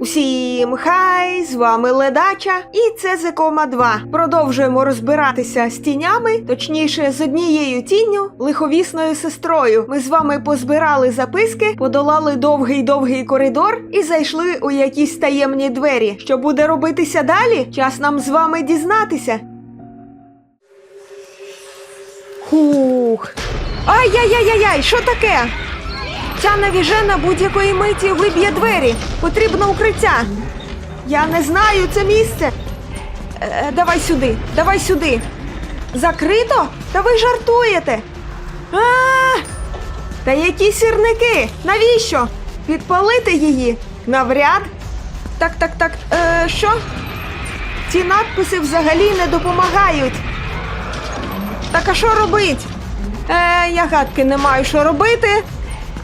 Усім хай, з вами Ледача, і це Зекома 2. Продовжуємо розбиратися з тінями, точніше, з однією тінню, лиховісною сестрою. Ми з вами позбирали записки, подолали довгий довгий коридор і зайшли у якісь таємні двері. Що буде робитися далі? Час нам з вами дізнатися. Хух. Ай-яй-яй-яй, що таке? Ця навіжена будь-якої миті виб'є двері. Потрібно укриття. Я не знаю це місце. Е, давай сюди, давай сюди. Закрито? Та ви жартуєте. А! Та які сірники? Навіщо? Підпалити її? Навряд. Так, так, так. Е, що? Ці надписи взагалі не допомагають. Так а що робить? Е, я гадки не маю, що робити.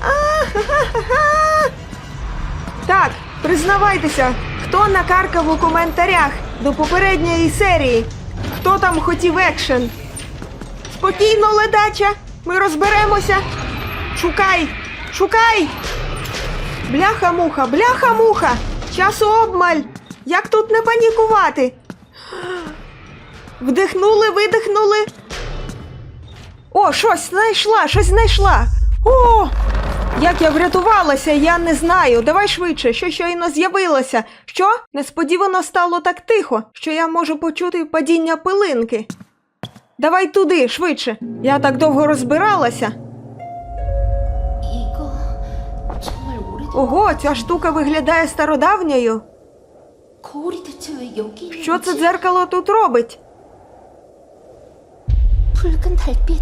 А-ха-ха-ха. Так, признавайтеся, хто накаркав у коментарях до попередньої серії? Хто там хотів екшен? Спокійно, ледача, ми розберемося. Шукай, шукай. Бляха-муха, бляха-муха. Часу обмаль. Як тут не панікувати? Вдихнули, видихнули. О, щось знайшла, щось знайшла. О! Як я врятувалася, я не знаю. Давай швидше, що щойно з'явилося. Що? Несподівано стало так тихо, що я можу почути падіння пилинки. Давай туди, швидше. Я так довго розбиралася. Ого, ця штука виглядає стародавньою. Що це дзеркало тут робить?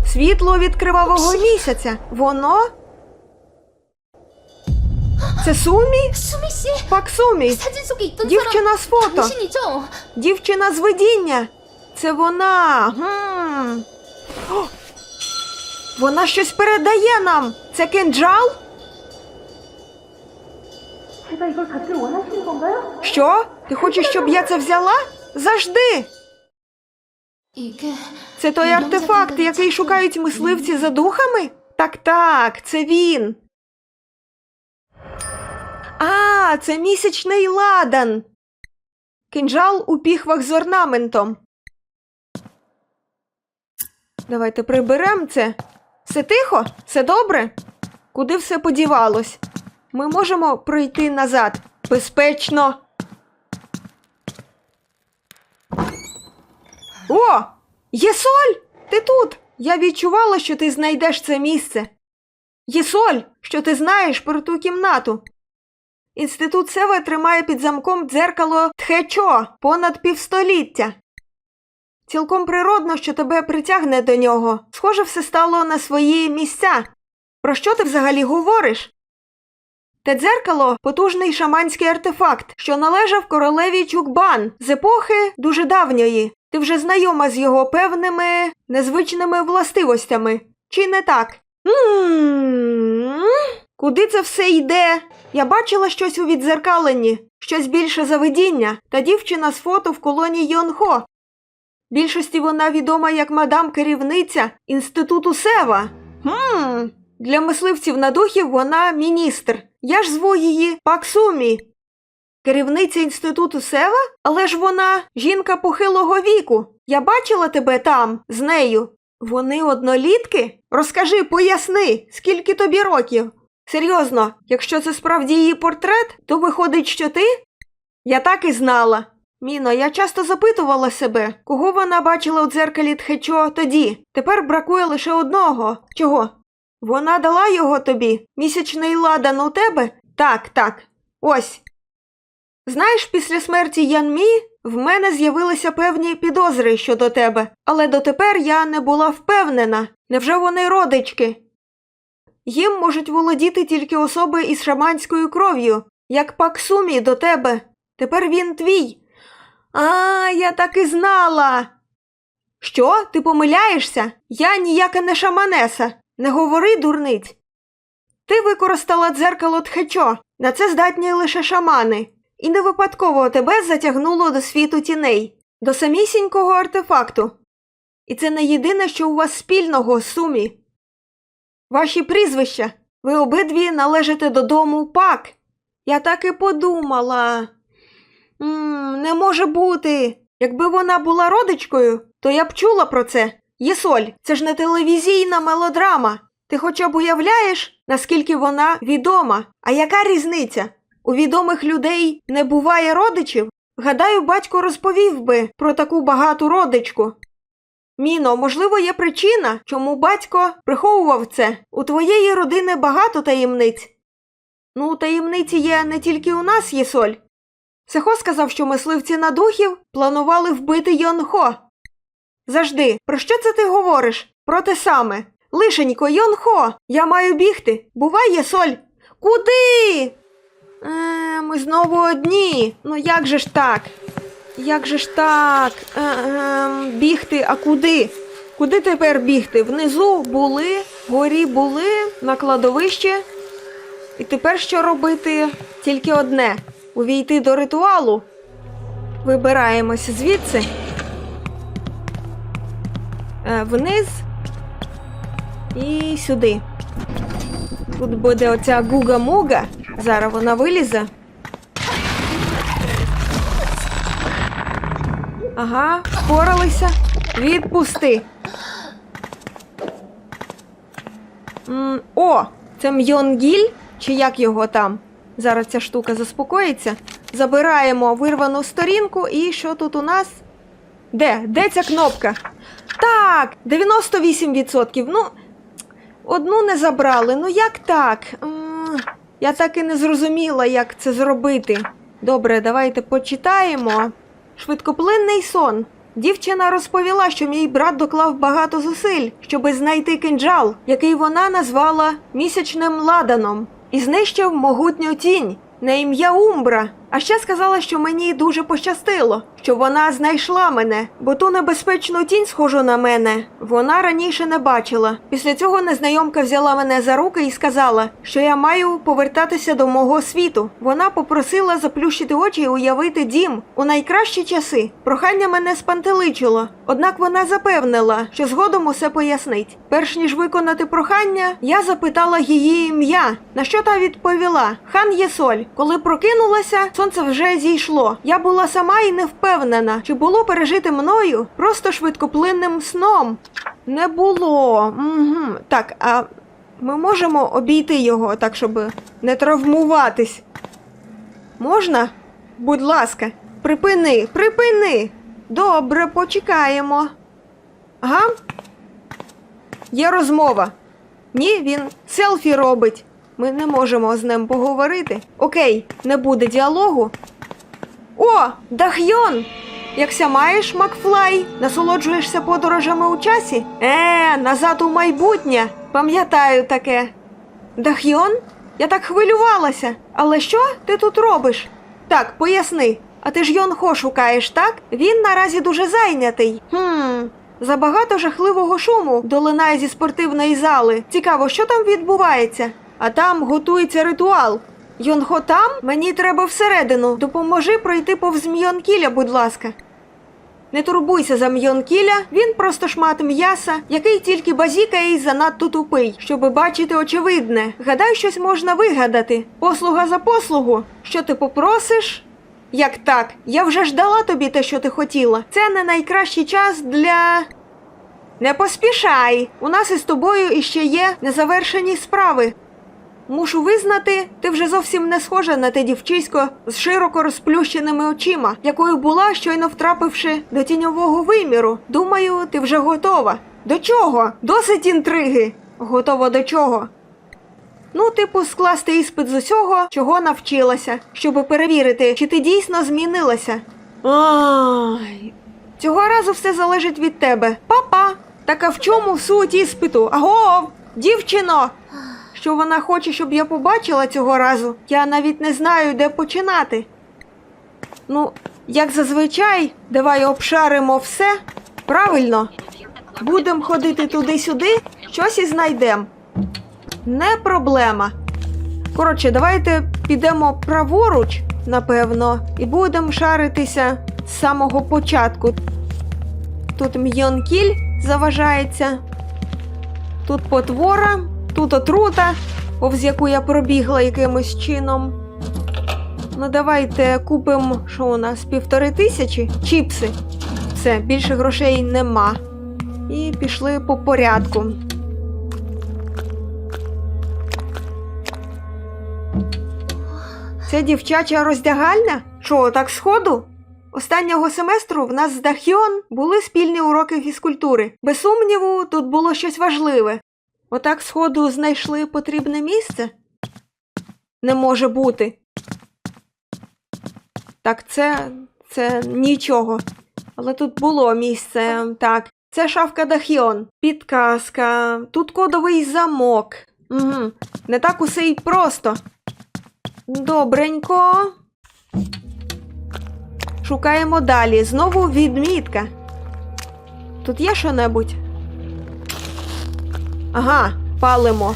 Світло від кривавого місяця. Воно. Це Сумі? 수미 씨 Паксумі. 사진 속에 있던 Дівчина з 사람 фото. 당신이죠? Дівчина з видіння. Це вона. Гм. О! Вона щось передає нам. Це кинджал? 제가 이걸 갖길 원하시는 건가요? Що? Ти хочеш, щоб я це взяла? Завжди. 이게 Це той артефакт, який шукають мисливці за духами? Так, так, це він. А, це місячний ладан. Кинджал у піхвах з орнаментом. Давайте приберемо це. Все тихо? Все добре? Куди все подівалось? Ми можемо пройти назад. Безпечно. О! Єсоль! Ти тут! Я відчувала, що ти знайдеш це місце. Єсоль, що ти знаєш про ту кімнату. Інститут Сева тримає під замком дзеркало Тхечо понад півстоліття. Цілком природно, що тебе притягне до нього. Схоже, все стало на свої місця. Про що ти взагалі говориш? Те дзеркало потужний шаманський артефакт, що належав королеві Чукбан з епохи дуже давньої. Ти вже знайома з його певними незвичними властивостями. Чи не так? Куди це все йде? Я бачила щось у відзеркаленні, щось більше за видіння, та дівчина з фото в колонії Йонхо. Більшості вона відома як мадам керівниця інституту Сева. Хм, для мисливців на духів вона міністр. Я ж зву її Паксумі. Керівниця інституту Сева? Але ж вона жінка похилого віку. Я бачила тебе там, з нею. Вони однолітки? Розкажи, поясни, скільки тобі років? Серйозно, якщо це справді її портрет, то виходить, що ти? Я так і знала. Міно, я часто запитувала себе, кого вона бачила у дзеркалі Тхечо тоді. Тепер бракує лише одного. Чого? Вона дала його тобі? Місячний ладан у тебе? Так, так. Ось. Знаєш, після смерті Янмі в мене з'явилися певні підозри щодо тебе, але дотепер я не була впевнена. Невже вони родички? Їм можуть володіти тільки особи із шаманською кров'ю, як Паксумі до тебе. Тепер він твій. А, я так і знала. Що? Ти помиляєшся? Я ніяка не шаманеса. Не говори, дурниць. Ти використала дзеркало Тхечо. На це здатні лише шамани. І не випадково тебе затягнуло до світу тіней, до самісінького артефакту. І це не єдине, що у вас спільного, сумі. Ваші прізвища. Ви обидві належите додому пак. Я так і подумала. м не може бути. Якби вона була родичкою, то я б чула про це. Єсоль, це ж не телевізійна мелодрама. Ти хоча б уявляєш, наскільки вона відома? А яка різниця? У відомих людей не буває родичів? Гадаю, батько розповів би про таку багату родичку. Міно, можливо, є причина, чому батько приховував це. У твоєї родини багато таємниць. Ну, таємниці є не тільки у нас, Єсоль. Сехо сказав, що мисливці на духів планували вбити Йонхо. Завжди, про що це ти говориш? Про те саме. Лишенько, Йонхо, я маю бігти. Бувай, Єсоль. Куди? Е, ми знову одні. Ну як же ж так? Як же ж так? Е, е, бігти, а куди? Куди тепер бігти? Внизу були, вгорі були, на кладовище. І тепер що робити? Тільки одне увійти до ритуалу. Вибираємось звідси. Е, вниз і сюди. Тут буде оця гуга-муга. Зараз вона вилізе. Ага, впоралися. Відпусти. М, о, це Мйонгіль? Чи як його там? Зараз ця штука заспокоїться. Забираємо вирвану сторінку, і що тут у нас? Де? Де ця кнопка? Так, 98%. Ну, одну не забрали. Ну як так? Я так і не зрозуміла, як це зробити. Добре, давайте почитаємо. Швидкоплинний сон. Дівчина розповіла, що мій брат доклав багато зусиль, щоби знайти кинджал, який вона назвала місячним ладаном, і знищив могутню тінь на ім'я Умбра. А ще сказала, що мені дуже пощастило, що вона знайшла мене, бо ту небезпечну тінь, схожу на мене, вона раніше не бачила. Після цього незнайомка взяла мене за руки і сказала, що я маю повертатися до мого світу. Вона попросила заплющити очі і уявити дім у найкращі часи. Прохання мене спантеличило. Однак вона запевнила, що згодом усе пояснить. Перш ніж виконати прохання, я запитала її ім'я, на що та відповіла: Хан Єсоль. Коли прокинулася, сонце вже зійшло. Я була сама і не впевнена, чи було пережити мною просто швидкоплинним сном. Не було. Угу. Так, а ми можемо обійти його так, щоб не травмуватись. Можна? Будь ласка, припини, припини. Добре, почекаємо. Ага. Є розмова. Ні, він селфі робить. Ми не можемо з ним поговорити. Окей, не буде діалогу. О, Дахйон! Якся маєш, Макфлай? Насолоджуєшся подорожами у часі? Е, назад у майбутнє. Пам'ятаю таке. Дахйон? Я так хвилювалася. Але що ти тут робиш? Так, поясни. А ти ж Йонхо шукаєш, так? Він наразі дуже зайнятий. Хм. Забагато жахливого шуму долинає зі спортивної зали. Цікаво, що там відбувається. А там готується ритуал. Йонхо там? Мені треба всередину. Допоможи пройти повз Мйонкіля, будь ласка. Не турбуйся за Мйонкіля, він просто шмат м'яса, який тільки базікає і занадто тупий, щоби бачити очевидне. Гадай, щось можна вигадати. Послуга за послугу. Що ти попросиш? Як так? Я вже ж дала тобі те, що ти хотіла. Це не найкращий час для. Не поспішай. У нас із тобою іще є незавершені справи. Мушу визнати, ти вже зовсім не схожа на те дівчисько з широко розплющеними очима, якою була, щойно втрапивши до тіньового виміру. Думаю, ти вже готова. До чого? Досить інтриги. Готова до чого? Ну, типу, скласти іспит з усього, чого навчилася, щоб перевірити, чи ти дійсно змінилася. Ай. Цього разу все залежить від тебе. Папа! Так а в чому суть іспиту? Агов! Дівчино! Що вона хоче, щоб я побачила цього разу? Я навіть не знаю, де починати. Ну, як зазвичай, давай обшаримо все. Правильно. Будемо ходити туди-сюди, щось і знайдемо. Не проблема. Коротше, давайте підемо праворуч, напевно, і будемо шаритися з самого початку. Тут м'йонкіль заважається, тут потвора, тут отрута, повз яку я пробігла якимось чином. Ну, давайте купимо, що у нас, півтори тисячі чіпси. Все, більше грошей нема. І пішли по порядку. Це дівчача роздягальня? Що, так сходу? Останнього семестру в нас з Дахьйон були спільні уроки фізкультури. Без сумніву, тут було щось важливе. Отак сходу знайшли потрібне місце? Не може бути. Так, це. це нічого. Але тут було місце. Так, це шафка Дахіон. Підказка. Тут кодовий замок. Угу. Не так усе й просто. Добренько. Шукаємо далі. Знову відмітка. Тут є що-небудь? Ага, палимо.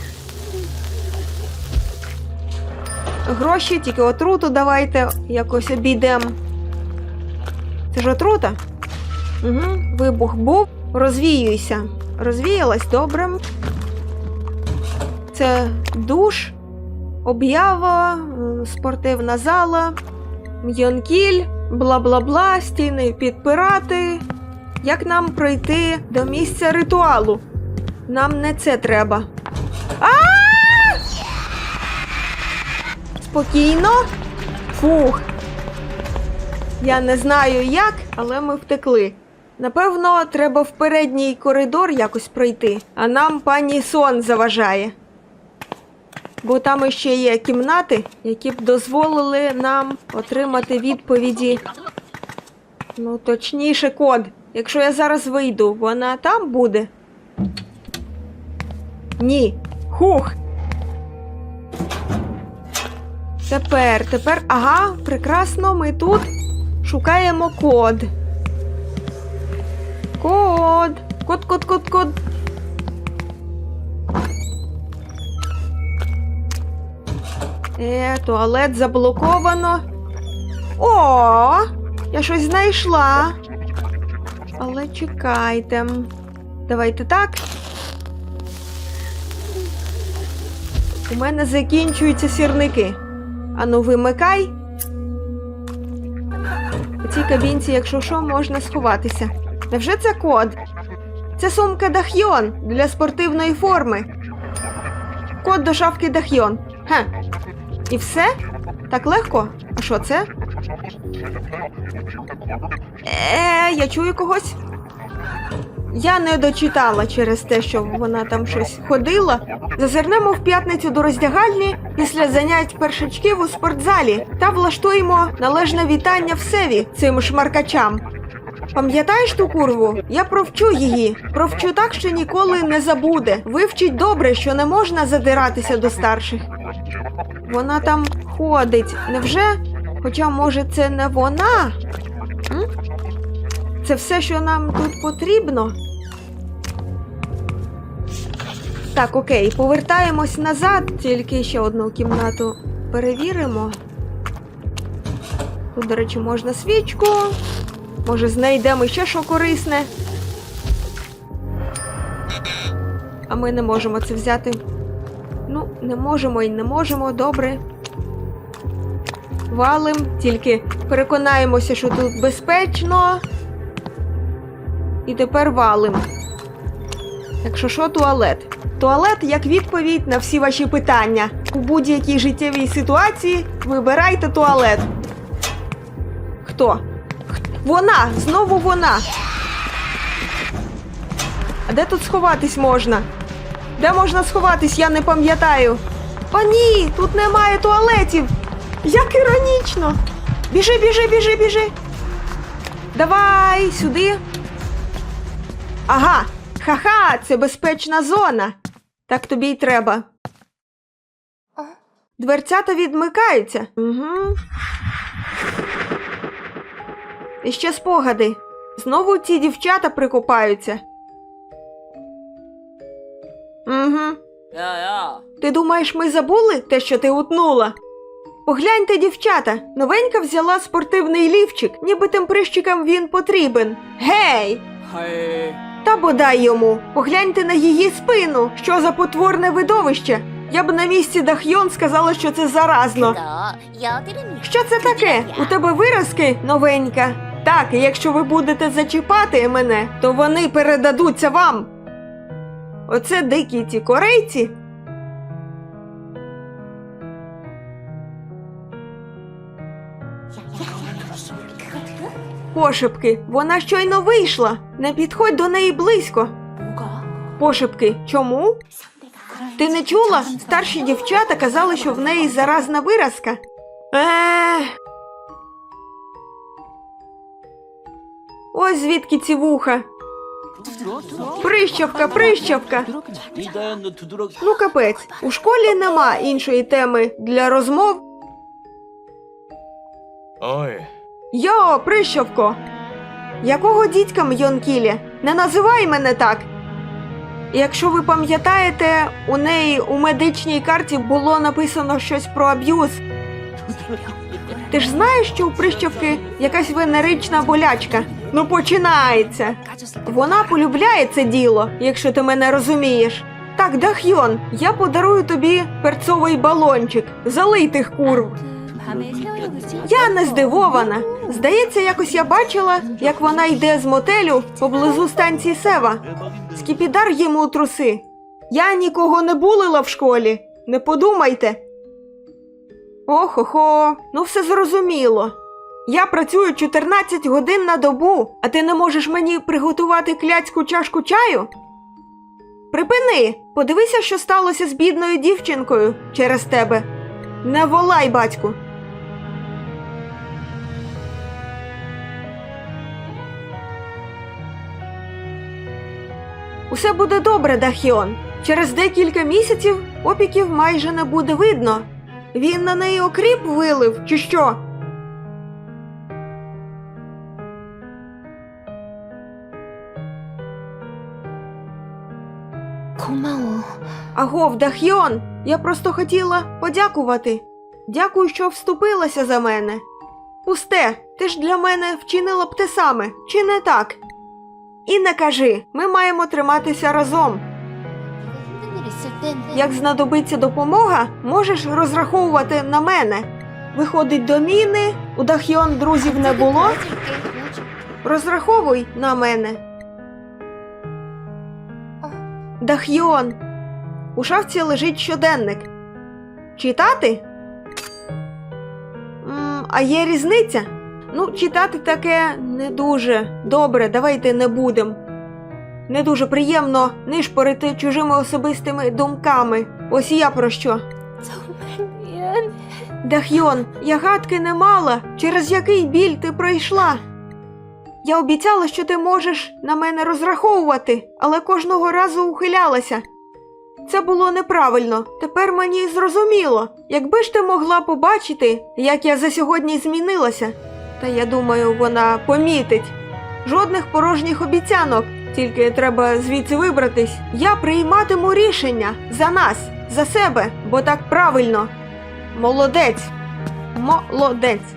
Гроші, тільки отруту давайте якось обійдемо. Це ж отрута? Угу, вибух був. Розвіюйся. Розвіялась добре. Це душ, об'ява, спортивна зала, м'йонкіль, бла-бла-бла, стіни підпирати. Як нам пройти до місця ритуалу? Нам не це треба. А! Спокійно. Фух. Я не знаю як, але ми втекли. Напевно, треба в передній коридор якось пройти, а нам пані сон заважає. Бо там іще є кімнати, які б дозволили нам отримати відповіді. Ну, точніше, код. Якщо я зараз вийду, вона там буде? Ні. Хух. Тепер, тепер, ага, прекрасно, ми тут шукаємо код. Код. Код, код, код, код. Е, туалет заблоковано. О, я щось знайшла. Але чекайте. Давайте так. У мене закінчуються сірники. Ану, вимикай. У цій кабінці, якщо що, можна сховатися. Невже це код? Це сумка Дахйон для спортивної форми. Код до шафки Дахйон. Ге. І все? Так легко? А що це? Е, я чую когось. Я не дочитала через те, що вона там щось ходила. Зазирнемо в п'ятницю до роздягальні після занять першачків у спортзалі та влаштуємо належне вітання в севі цим шмаркачам. Пам'ятаєш ту курву? Я провчу її. Провчу так, що ніколи не забуде. Вивчить добре, що не можна задиратися до старших. Вона там ходить, невже? Хоча, може, це не вона? М? Це все, що нам тут потрібно. Так, окей, повертаємось назад, тільки ще одну кімнату перевіримо. Тут, до речі, можна свічку. Може, знайдемо ще що корисне. А ми не можемо це взяти. Ну, не можемо і не можемо, добре. Валим, тільки переконаємося, що тут безпечно. І тепер валим. Якщо що, туалет. Туалет як відповідь на всі ваші питання. У будь-якій життєвій ситуації вибирайте туалет. Хто? Вона! Знову вона. А де тут сховатись можна? Де можна сховатись, я не пам'ятаю. О, ні, тут немає туалетів. Як іронічно. Біжи, біжи, біжи, біжи. Давай сюди. Ага, Ха-ха, це безпечна зона. Так тобі й треба. Дверцята відмикаються. Угу. І ще спогади. Знову ці дівчата прикопаються. Угу. Ти думаєш, ми забули те, що ти утнула? Погляньте, дівчата. Новенька взяла спортивний лівчик, ніби тим прищикам він потрібен. Гей! Hey! Та бодай йому, погляньте на її спину. Що за потворне видовище? Я б на місці Дахйон сказала, що це заразно. Що це таке? У тебе виразки новенька? Так, і якщо ви будете зачіпати мене, то вони передадуться вам. Оце дикі ті корейці. Пошепки, вона щойно вийшла. Не підходь до неї близько. Пошепки, чому? Ти не чула? Старші дівчата казали, що в неї заразна виразка. Е. Ось звідки ці вуха. Прищавка, прищавка. Ну капець, у школі нема іншої теми для розмов. Ой, Йо, прищавко. Якого дідька Мйонкілі? Не називай мене так. Якщо ви пам'ятаєте, у неї у медичній карті було написано щось про аб'юз. Ти ж знаєш, що у прищавки якась венерична болячка? Ну починається. Вона полюбляє це діло, якщо ти мене розумієш. Так, Дахйон, я подарую тобі перцовий балончик. Залий тих курв. Я не здивована. Здається, якось я бачила, як вона йде з мотелю поблизу станції Сева. Скіпідар їм у труси. Я нікого не булила в школі. Не подумайте. Охо-хо, ну все зрозуміло. Я працюю 14 годин на добу, а ти не можеш мені приготувати кляцьку чашку чаю? Припини, подивися, що сталося з бідною дівчинкою через тебе. Не волай, батьку. Усе буде добре, Дахіон. Через декілька місяців опіків майже не буде видно. Він на неї окріп вилив, чи що? Кумао. Агов, Дахіон. Я просто хотіла подякувати. Дякую, що вступилася за мене. Пусте, ти ж для мене вчинила б те саме, чи не так? І не кажи, ми маємо триматися разом. Як знадобиться допомога, можеш розраховувати на мене. Виходить до міни, у Дахйон друзів не було. Розраховуй на мене. Дахйон. У шафці лежить щоденник. Читати? М а є різниця? Ну, читати таке не дуже добре, давайте не будемо. Не дуже приємно нишпорити чужими особистими думками. Ось і я про що. Дахйон, я гадки не мала, через який біль ти пройшла. Я обіцяла, що ти можеш на мене розраховувати, але кожного разу ухилялася. Це було неправильно, тепер мені зрозуміло, якби ж ти могла побачити, як я за сьогодні змінилася. Та я думаю, вона помітить. Жодних порожніх обіцянок, тільки треба звідси вибратись. Я прийматиму рішення за нас, за себе, бо так правильно. Молодець. Молодець.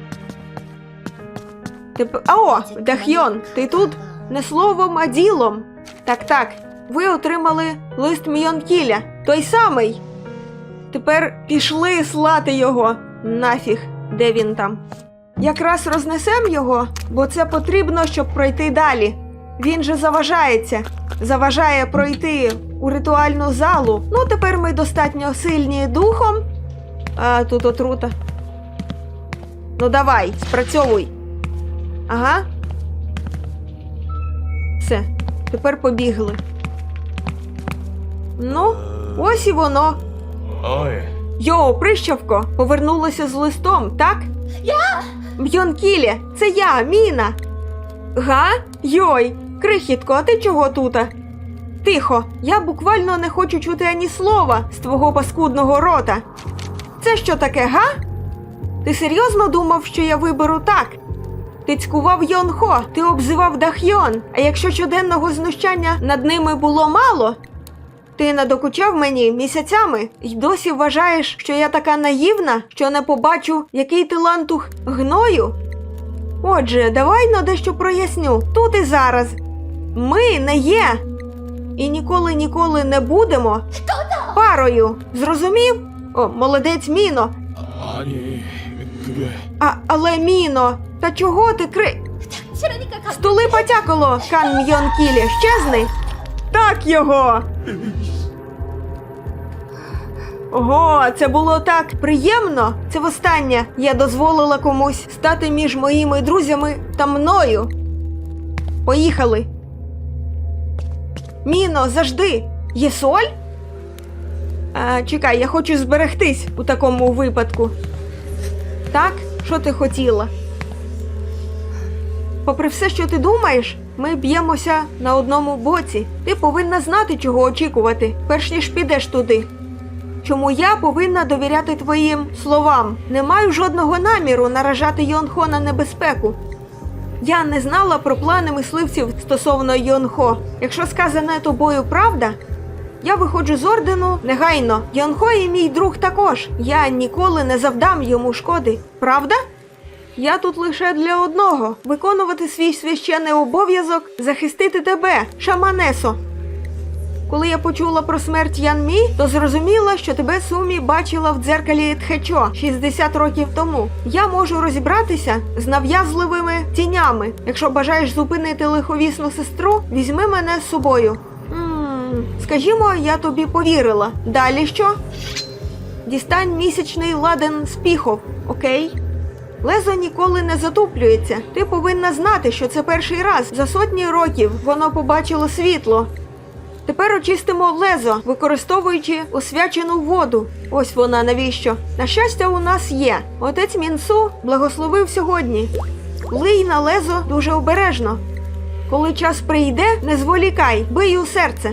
Теп... О, Дахйон, ти тут? Не словом, а ділом. Так, так. Ви отримали лист Мйонкіля. Той самий. Тепер пішли слати його. Нафіг, де він там. Якраз рознесем його, бо це потрібно, щоб пройти далі. Він же заважається. Заважає пройти у ритуальну залу. Ну, тепер ми достатньо сильні духом. А тут отрута. Ну давай, спрацьовуй. Ага. Все, тепер побігли. Ну, ось і воно. ой, Йо, прищавко, повернулася з листом, так? Я! Б'йонкілі, це я, Міна. Га? Йой, крихітко, а ти чого тута? Тихо, я буквально не хочу чути ані слова з твого паскудного рота. Це що таке, га? Ти серйозно думав, що я виберу так? Ти цькував Йонхо, ти обзивав Дахйон, а якщо щоденного знущання над ними було мало, ти надокучав мені місяцями і досі вважаєш, що я така наївна, що не побачу, який ти лантух гною? Отже, давай на дещо проясню тут і зараз. Ми не є і ніколи ніколи не будемо парою. Зрозумів? О, молодець Міно. А, Але Міно, та чого ти кри? Стули потякало, Кан Мйон Кілі, щезни. Так його. Ого, це було так приємно. Це востаннє я дозволила комусь стати між моїми друзями та мною. Поїхали. Міно, завжди. Є соль? А, чекай, я хочу зберегтись у такому випадку. Так, що ти хотіла? Попри все, що ти думаєш, ми б'ємося на одному боці. Ти повинна знати, чого очікувати, перш ніж підеш туди. Чому я повинна довіряти твоїм словам? Не маю жодного наміру наражати Йонхо на небезпеку. Я не знала про плани мисливців стосовно Йонхо. Якщо сказане тобою правда, я виходжу з ордену негайно. Йонхо і мій друг також. Я ніколи не завдам йому шкоди. Правда? Я тут лише для одного виконувати свій священний обов'язок захистити тебе, шаманесо. Коли я почула про смерть Янмі, то зрозуміла, що тебе Сумі бачила в дзеркалі Тхечо 60 років тому. Я можу розібратися з нав'язливими тінями. Якщо бажаєш зупинити лиховісну сестру, візьми мене з собою. м скажімо, я тобі повірила. Далі що? Дістань місячний ладен з піхов, окей? Лезо ніколи не затуплюється. Ти повинна знати, що це перший раз за сотні років воно побачило світло. Тепер очистимо лезо, використовуючи освячену воду. Ось вона навіщо. На щастя, у нас є. Отець Мінсу благословив сьогодні. Лий на лезо дуже обережно. Коли час прийде, не зволікай, бий у серце.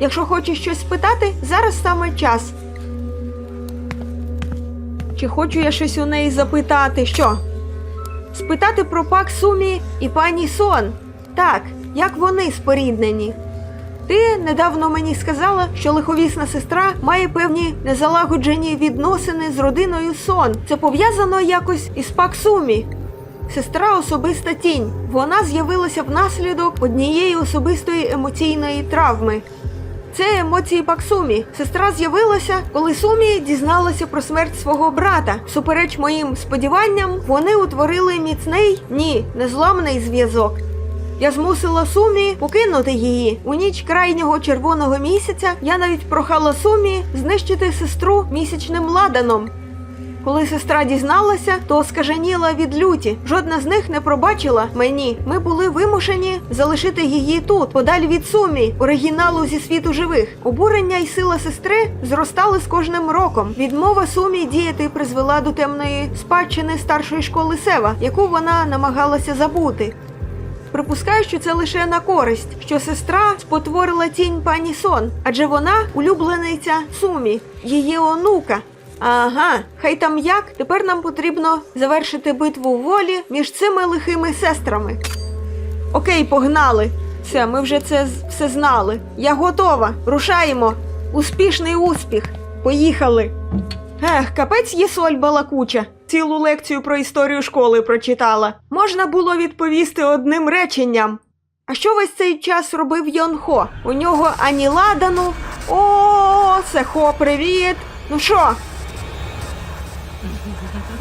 Якщо хочеш щось спитати, зараз саме час. Чи хочу я щось у неї запитати? Що? Спитати про пак Сумі і пані Сон. Так, як вони споріднені. Ти недавно мені сказала, що лиховісна сестра має певні незалагоджені відносини з родиною Сон. Це пов'язано якось із пак Сумі. Сестра особиста тінь. Вона з'явилася внаслідок однієї особистої емоційної травми. Це емоції Паксумі. Сестра з'явилася, коли Сумі дізналася про смерть свого брата. Супереч моїм сподіванням, вони утворили міцний, ні, незламний зв'язок. Я змусила Сумі покинути її. У ніч крайнього червоного місяця я навіть прохала Сумі знищити сестру місячним ладаном. Коли сестра дізналася, то скаженіла від люті. Жодна з них не пробачила мені. Ми були вимушені залишити її тут, подаль від сумі, оригіналу зі світу живих. Обурення і сила сестри зростали з кожним роком. Відмова сумі діяти призвела до темної спадщини старшої школи Сева, яку вона намагалася забути. Припускаю, що це лише на користь, що сестра спотворила тінь пані Сон, адже вона улюблениця Сумі, її онука. Ага, хай там як. Тепер нам потрібно завершити битву волі між цими лихими сестрами. Окей, погнали. Все, ми вже це все знали. Я готова. Рушаємо. Успішний успіх. Поїхали. Ех, капець є соль балакуча. Цілу лекцію про історію школи прочитала. Можна було відповісти одним реченням. А що весь цей час робив Йонхо? У нього ані ладану. О, Сехо, привіт! Ну що?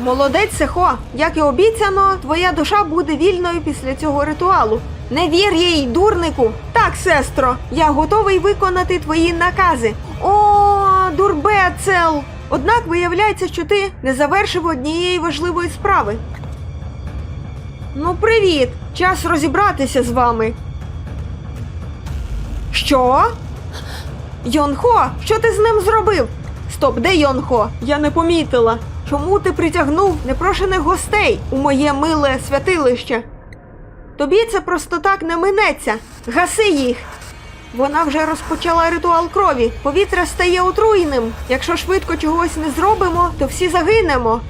Молодець Сехо, як і обіцяно, твоя душа буде вільною після цього ритуалу. Не вір їй, дурнику. Так, сестро, я готовий виконати твої накази. О, дурбецел! Однак виявляється, що ти не завершив однієї важливої справи. Ну, привіт! Час розібратися з вами. Що? Йонхо, що ти з ним зробив? Стоп, де Йонхо? Я не помітила. Чому ти притягнув непрошених гостей у моє миле святилище? Тобі це просто так не минеться. Гаси їх. Вона вже розпочала ритуал крові. Повітря стає отруйним. Якщо швидко чогось не зробимо, то всі загинемо.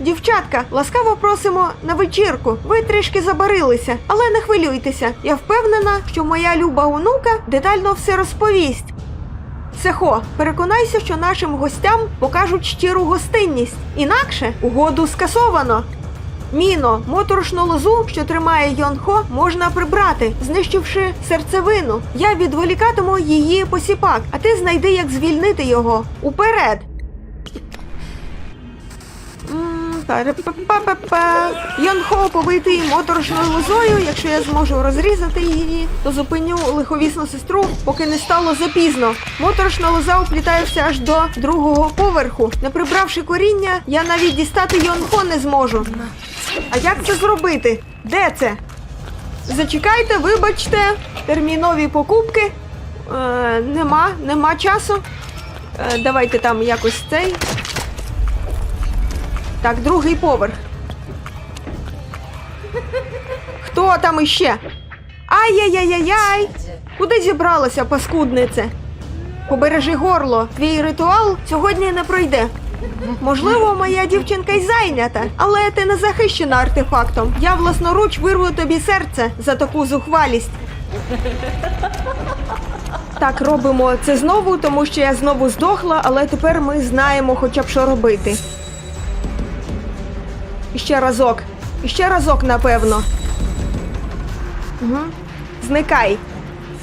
Дівчатка, ласкаво просимо на вечірку. Ви трішки забарилися, але не хвилюйтеся. Я впевнена, що моя люба онука детально все розповість. Сехо, переконайся, що нашим гостям покажуть щиру гостинність. Інакше угоду скасовано. Міно, моторошну лозу, що тримає Йонхо, можна прибрати, знищивши серцевину. Я відволікатиму її посіпак, а ти знайди, як звільнити його. Уперед! Йонхо побитий моторошною лозою. Якщо я зможу розрізати її, то зупиню лиховісну сестру, поки не стало запізно. Моторошна лоза уплітається аж до другого поверху. Не прибравши коріння, я навіть дістати Йонхо не зможу. А як це зробити? Де це? Зачекайте, вибачте, термінові покупки. Е, нема, нема часу. Е, давайте там якось цей. Так, другий поверх. Хто там іще? Ай-яй-яй-яй-яй! Куди зібралася, паскуднице? Побережи горло, твій ритуал сьогодні не пройде. Можливо, моя дівчинка й зайнята, але ти не захищена артефактом. Я власноруч вирву тобі серце за таку зухвалість. Так, робимо це знову, тому що я знову здохла, але тепер ми знаємо хоча б що робити. Ще разок. Ще разок, напевно. Угу. Зникай.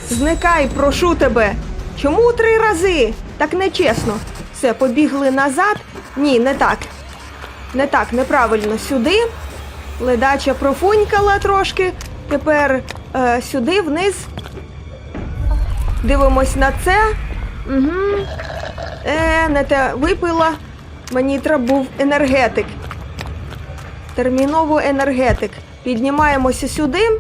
Зникай, прошу тебе. Чому три рази? Так нечесно. Все, побігли назад. Ні, не так. Не так, неправильно. Сюди. Ледача профунькала трошки. Тепер е, сюди, вниз. Дивимось на це. Угу. Е, не те випила. Мені треба був енергетик. Терміново енергетик. Піднімаємося сюди.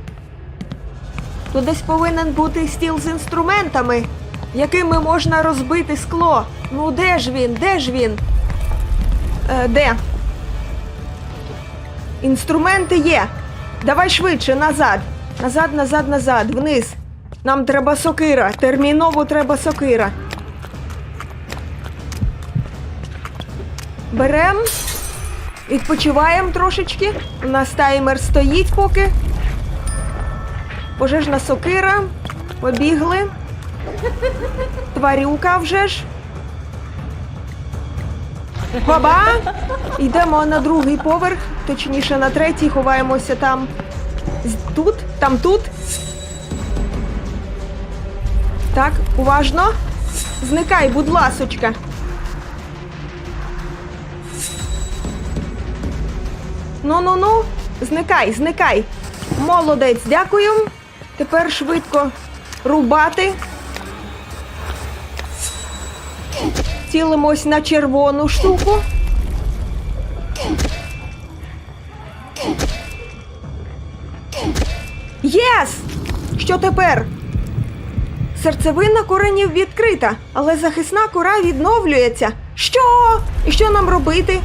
Тут десь повинен бути стіл з інструментами, якими можна розбити скло. Ну де ж він? Де ж він? Е, де? Інструменти є. Давай швидше, назад. Назад, назад, назад, вниз. Нам треба сокира. Терміново треба сокира. Берем. Відпочиваємо трошечки. У нас таймер стоїть поки. Пожежна сокира. Побігли. Тварюка вже ж. Баба! Йдемо на другий поверх, точніше на третій, ховаємося там. Тут, там тут. Так, уважно. Зникай, будь ласочка. Ну-ну-ну, зникай, зникай. Молодець, дякую. Тепер швидко рубати. Цілимось на червону штуку. Єс! Що тепер? Серцевина коренів відкрита, але захисна кора відновлюється. Що? І що нам робити?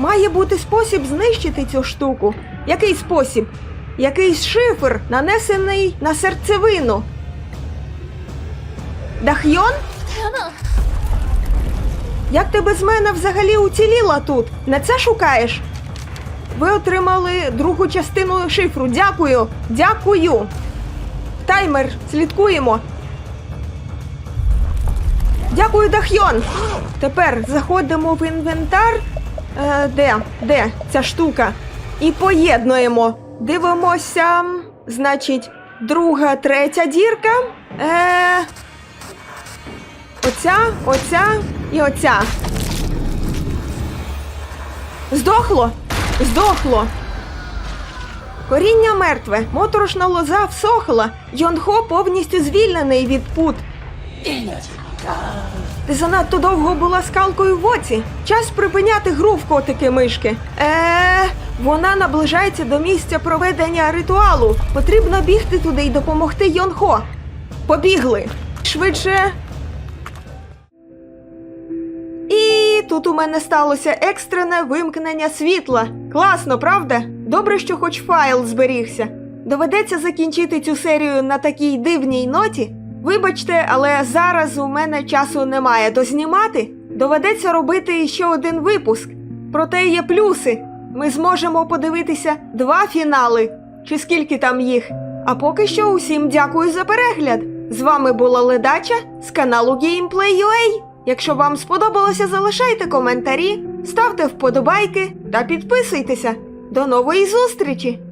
Має бути спосіб знищити цю штуку. Який спосіб? Якийсь шифр, нанесений на серцевину. Дахйон? Як ти без мене взагалі уціліла тут? Не це шукаєш? Ви отримали другу частину шифру. Дякую. Дякую. Таймер, слідкуємо. Дякую, Дахйон. Тепер заходимо в інвентар. Е, де? Де ця штука? І поєднуємо. Дивимося. Значить, друга, третя дірка. Е, оця, оця і оця. Здохло? Здохло. Коріння мертве, моторошна лоза всохла, Йонхо повністю звільнений від пут. Ти занадто довго була скалкою в оці. Час припиняти гру в котики мишки. Е, вона наближається до місця проведення ритуалу. Потрібно бігти туди і допомогти Йонхо. Побігли. Швидше. І тут у мене сталося екстрене вимкнення світла. Класно, правда? Добре, що хоч файл зберігся. Доведеться закінчити цю серію на такій дивній ноті. Вибачте, але зараз у мене часу немає дознімати. Доведеться робити ще один випуск. Проте є плюси. Ми зможемо подивитися два фінали, чи скільки там їх. А поки що усім дякую за перегляд. З вами була Ледача з каналу Gameplay.ua. Якщо вам сподобалося, залишайте коментарі, ставте вподобайки та підписуйтеся. До нової зустрічі!